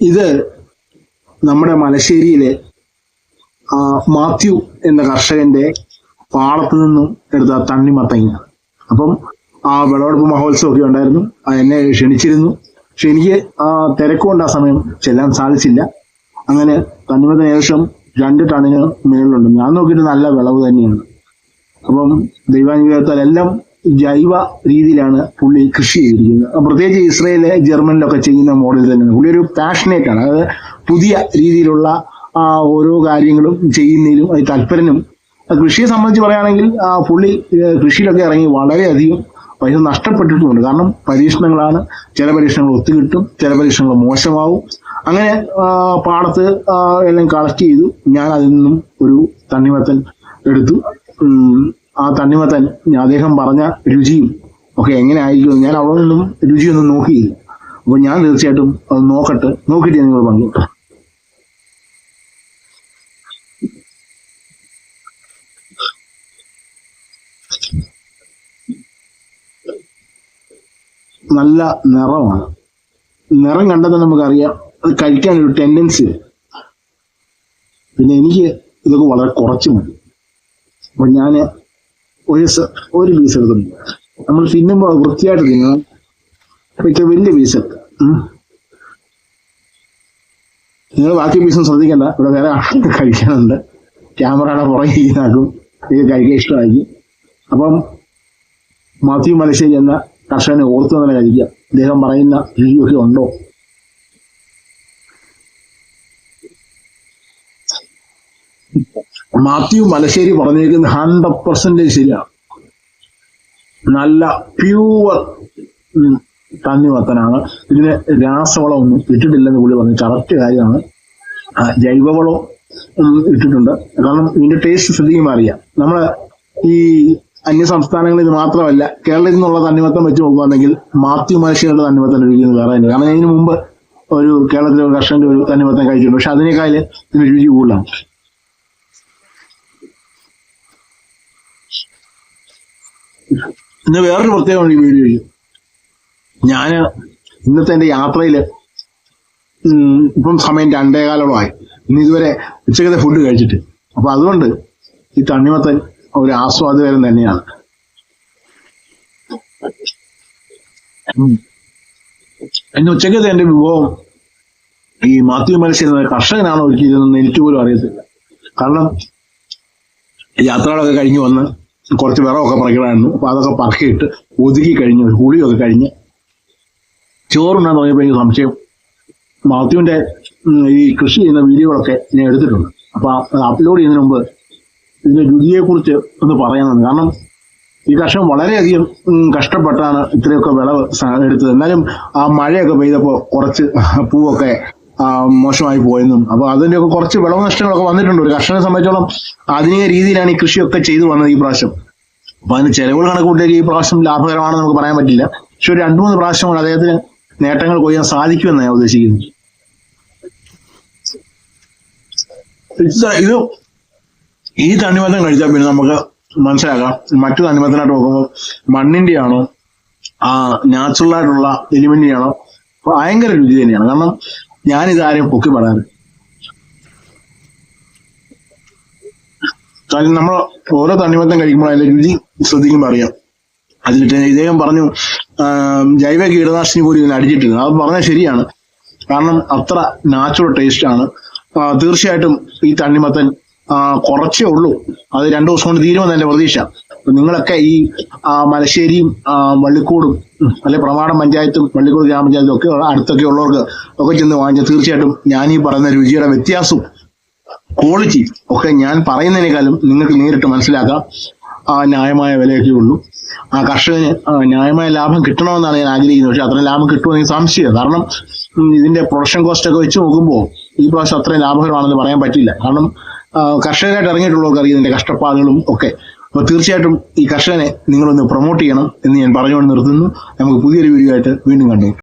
ഇത് നമ്മുടെ മലശ്ശേരിയിലെ മാത്യു എന്ന കർഷകന്റെ പാടത്തു നിന്നും എടുത്ത തണ്ണിമത്തങ്ങ അപ്പം ആ വിളവെടുപ്പ് മഹോത്സവം ഒക്കെ ഉണ്ടായിരുന്നു എന്നെ ക്ഷണിച്ചിരുന്നു. പക്ഷെ എനിക്ക് ആ തിരക്കുകൊണ്ട് ആ സമയം ചെല്ലാൻ സാധിച്ചില്ല. അങ്ങനെ തണ്ണിമത്തിന് ഏകദേശം രണ്ട് ടണ്ണിന് മേളിലുണ്ട്. ഞാൻ നോക്കിയിട്ട് നല്ല വിളവ് തന്നെയാണ്. അപ്പം ദൈവാനുഗ്രഹത്താൽ എല്ലാം ജൈവ രീതിയിലാണ് പുള്ളി കൃഷി ചെയ്തിരിക്കുന്നത്. പ്രത്യേകിച്ച് ഇസ്രയേൽ ജർമ്മനിലൊക്കെ ചെയ്യുന്ന മോഡൽ തന്നെയാണ്. പുള്ളി ഒരു പാഷനേറ്റ് ആണ്. അതായത് പുതിയ രീതിയിലുള്ള ഓരോ കാര്യങ്ങളും ചെയ്യുന്നതിലും അത് തൽപരനും കൃഷിയെ സംബന്ധിച്ച് പറയുകയാണെങ്കിൽ പുള്ളി കൃഷിയിലൊക്കെ ഇറങ്ങി വളരെയധികം പൈസ നഷ്ടപ്പെട്ടിട്ടുമുണ്ട്. കാരണം പരീക്ഷണങ്ങളാണ്. ചില പരീക്ഷണങ്ങൾ ഒത്തുകിട്ടും ചില പരീക്ഷണങ്ങൾ മോശമാവും. അങ്ങനെ പാടത്ത് എല്ലാം കളക്ട് ചെയ്തു. ഞാൻ അതിൽ നിന്നും ഒരു തണ്ണിമത്തൻ എടുത്തു. ആ തണ്ണിമത്തൻ അദ്ദേഹം പറഞ്ഞ രുചിയും ഒക്കെ എങ്ങനെ ആയിരിക്കും ഞാൻ അവിടെ നിന്നും രുചിയൊന്നും നോക്കിയില്ല. അപ്പൊ ഞാൻ തീർച്ചയായിട്ടും അത് നോക്കട്ടെ. നോക്കിയിട്ട് ഞാൻ നിങ്ങൾ പങ്കിട്ടു നല്ല നിറമാണ്. നിറം കണ്ടാൽ തന്നെ നമുക്കറിയാം. അത് കഴിക്കാൻ ഒരു ടെൻഡൻസി പിന്നെ എനിക്ക് ഇതൊക്കെ വളരെ കുറച്ച് മതി. അപ്പൊ ഞാൻ ഒരു ഒരു പീസ് എടുക്കുന്നു. നമ്മൾ തിന്നുമ്പോൾ വൃത്തിയായിട്ട് തിന്നണം. പക്ഷേ വലിയ പീസ്. നിങ്ങൾ ബാക്കി പീസും ശ്രദ്ധിക്കണ്ട. ഇവിടെ വേറെ ആളുകൾ കഴിക്കാനുണ്ട്. ക്യാമറയുടെ പുറകെ ഇരിക്കുന്നാക്കും. ഇത് കഴിക്കാൻ ഇഷ്ടമായി അപ്പം മാത്യു മലശ്ശേരി എന്ന കർഷകനെ ഓർത്തു തന്നെ കഴിക്കാം. അദ്ദേഹം പറയുന്ന രീതിയൊക്കെ ഉണ്ടോ? മാത്യു മലശ്ശേരി പറഞ്ഞിരിക്കുന്നത് ഹൺഡ്രഡ് പെർസെന്റേജ് ശരിയാണ് നല്ല പ്യൂവർ തണ്ണിമത്തനാണ് ഇതിന് രാസവളം ഒന്നും ഇട്ടിട്ടില്ലെന്ന് പുള്ളി പറഞ്ഞു കറക്റ്റ് കാര്യമാണ്. ജൈവവളം ഇട്ടിട്ടുണ്ട്. കാരണം ഇതിന്റെ ടേസ്റ്റ് ശ്രദ്ധിക്കുമ്പോൾ അറിയാം നമ്മൾ ഈ അന്യ സംസ്ഥാനങ്ങളിൽ ഇത് മാത്രമല്ല കേരളത്തിൽ നിന്നുള്ള തണ്ണിമത്തം വെച്ച് നോക്കുകയാണെങ്കിൽ മാത്യു മനുഷ്യരുടെ തണ്ണിമത്തം രുചിക്കുന്നത് വേറെ തന്നെ കാരണം ഇതിനു മുമ്പ് ഒരു കേരളത്തിലെ ഒരു കർഷകന്റെ ഒരു തണ്ണിമത്തം കഴിച്ചിട്ടുണ്ട്. പക്ഷെ അതിനേക്കാൾ ഇതിന് രുചി കൂടുതലാണ്. ഇന്ന് വേറൊരു പ്രത്യേകമാണ് ഈ വീഡിയോയിൽ. ഞാൻ ഇന്നത്തെ എന്റെ യാത്രയിൽ ഇപ്പം സമയം രണ്ടേകാലോളമായി ഇന്ന് ഇതുവരെ ഉച്ചക്കത്തെ ഫുഡ് കഴിച്ചിട്ട്. അപ്പൊ അതുകൊണ്ട് ഈ തണ്ണിമത്തൻ ഒരു ആസ്വാദകരം തന്നെയാണ്. ഇന്ന് ഉച്ചക്കത്തെ എന്റെ വിഭവം ഈ മാത്യു മത്സ്യം കർഷകനാണോ ഒരുക്കിയതെന്ന് എനിക്ക് പോലും അറിയത്തില്ല. കാരണം യാത്രകളൊക്കെ കഴിഞ്ഞു വന്ന് കുറച്ച് വിറവൊക്കെ പറിക്കണമായിരുന്നു. അപ്പൊ അതൊക്കെ പറക്കിയിട്ട് ഒതുക്കി കഴിഞ്ഞ് ഒരു കുളിയൊക്കെ കഴിഞ്ഞ് ചോറുണ്ടെന്ന് തുടങ്ങിയപ്പോൾ എനിക്ക് സംശയം. മാത്യുവിന്റെ ഉം, ഈ കൃഷി ചെയ്യുന്ന വീഡിയോകളൊക്കെ ഞാൻ എടുത്തിട്ടുണ്ട്. അപ്പൊ അത് അപ്ലോഡ് ചെയ്യുന്നതിന് മുമ്പ് ഇതിന്റെ രുചിയെ കുറിച്ച് ഒന്ന് പറയാനാണ് കാരണം ഈ കർഷകൻ വളരെയധികം കഷ്ടപ്പെട്ടാണ് ഇത്രയൊക്കെ വിളവ് എടുത്തത്. എന്നാലും ആ മഴയൊക്കെ പെയ്തപ്പോൾ കുറച്ച് പൂവൊക്കെ മോശമായി പോയെന്നും. അപ്പൊ അതിന്റെയൊക്കെ കുറച്ച് വിളവ് നഷ്ടങ്ങളൊക്കെ വന്നിട്ടുണ്ട്. ഒരു കർഷകനെ സംബന്ധിച്ചോളം ആധുനിക രീതിയിലാണ് ഈ കൃഷിയൊക്കെ ചെയ്തു വന്നത് ഈ പ്രാവശ്യം. അപ്പൊ അതിന് ചെലവുകൾ കണക്ക് കൂട്ടിയാൽ ഈ പ്രാവശ്യം ലാഭകരമാണെന്ന് നമുക്ക് പറയാൻ പറ്റില്ല. പക്ഷെ ഒരു രണ്ടു മൂന്ന് പ്രാവശ്യം കൊണ്ട് അദ്ദേഹത്തിന് നേട്ടങ്ങൾ കൊയ്യാൻ സാധിക്കുമെന്ന് ഞാൻ ഉദ്ദേശിക്കുന്നു. ഇത് ഇത് ഈ തണ്ണിമത്തം കഴിച്ചാൽ പിന്നെ നമുക്ക് മനസ്സിലാക്കാം. മറ്റു തണ്ണിമത്തനായിട്ട് നോക്കുമ്പോൾ മണ്ണിന്റെ ആണോ ആ നാച്ചുറൽ ആയിട്ടുള്ള എലിമെന്റിന്റെ ആണോ ഭയങ്കര രുചി തന്നെയാണ്. കാരണം ഞാനിത് ആരെയും പൊക്കി പറയാറ് കാരണം നമ്മൾ ഓരോ തണ്ണിമത്തം കഴിക്കുമ്പോൾ അതിന്റെ രുചി ശ്രദ്ധിക്കുമ്പോൾ അറിയാം. അതിലിട്ട് ഇദ്ദേഹം പറഞ്ഞു ജൈവ കീടനാശിനി പോലും ഇതിന് അടിച്ചിട്ടില്ല. അത് പറഞ്ഞാൽ ശരിയാണ്. കാരണം അത്ര നാച്ചുറൽ ടേസ്റ്റ് ആണ്. തീർച്ചയായിട്ടും ഈ തണ്ണിമത്തൻ കുറച്ചേ ഉള്ളൂ. അത് രണ്ടു ദിവസം കൊണ്ട് തീരുമെന്ന് എന്റെ പ്രതീക്ഷ. നിങ്ങളൊക്കെ ഈ മലശ്ശേരിയും വള്ളിക്കൂടും അല്ലെ പ്രമാടം പഞ്ചായത്തും വള്ളിക്കോട് ഗ്രാമപഞ്ചായത്തും ഒക്കെ അടുത്തൊക്കെ ഉള്ളവർക്ക് ഒക്കെ ചെന്ന് വാങ്ങിച്ച തീർച്ചയായിട്ടും ഞാൻ ഈ പറയുന്ന രുചിയുടെ വ്യത്യാസവും ക്വാളിറ്റി ഒക്കെ ഞാൻ പറയുന്നതിനേക്കാളും നിങ്ങൾക്ക് നേരിട്ട് മനസ്സിലാക്കാം. ആ ന്യായമായ വിലയൊക്കെ ഉള്ളൂ. ആ കർഷകന് ന്യായമായ ലാഭം കിട്ടണമെന്നാണ് ഞാൻ ആഗ്രഹിക്കുന്നത്. പക്ഷെ അത്രയും ലാഭം കിട്ടുമെന്ന് സംശയം കാരണം ഇതിന്റെ പ്രൊഡക്ഷൻ കോസ്റ്റ് ഒക്കെ വെച്ച് നോക്കുമ്പോൾ ഈ പ്രാവശ്യം അത്രയും ലാഭകരമാണെന്ന് പറയാൻ പറ്റില്ല. കാരണം കർഷകരായിട്ട് ഇറങ്ങിയിട്ടുള്ളവർക്ക് അറിയാം ഇതിന്റെ കഷ്ടപ്പാടുകളും ഒക്കെ. അപ്പൊ തീർച്ചയായിട്ടും ഈ കർഷകനെ നിങ്ങളൊന്ന് പ്രൊമോട്ട് ചെയ്യണം എന്ന് ഞാൻ പറഞ്ഞുകൊണ്ട് നിർത്തുന്നു. നമുക്ക് പുതിയൊരു വീഡിയോ ആയിട്ട് വീണ്ടും കണ്ടു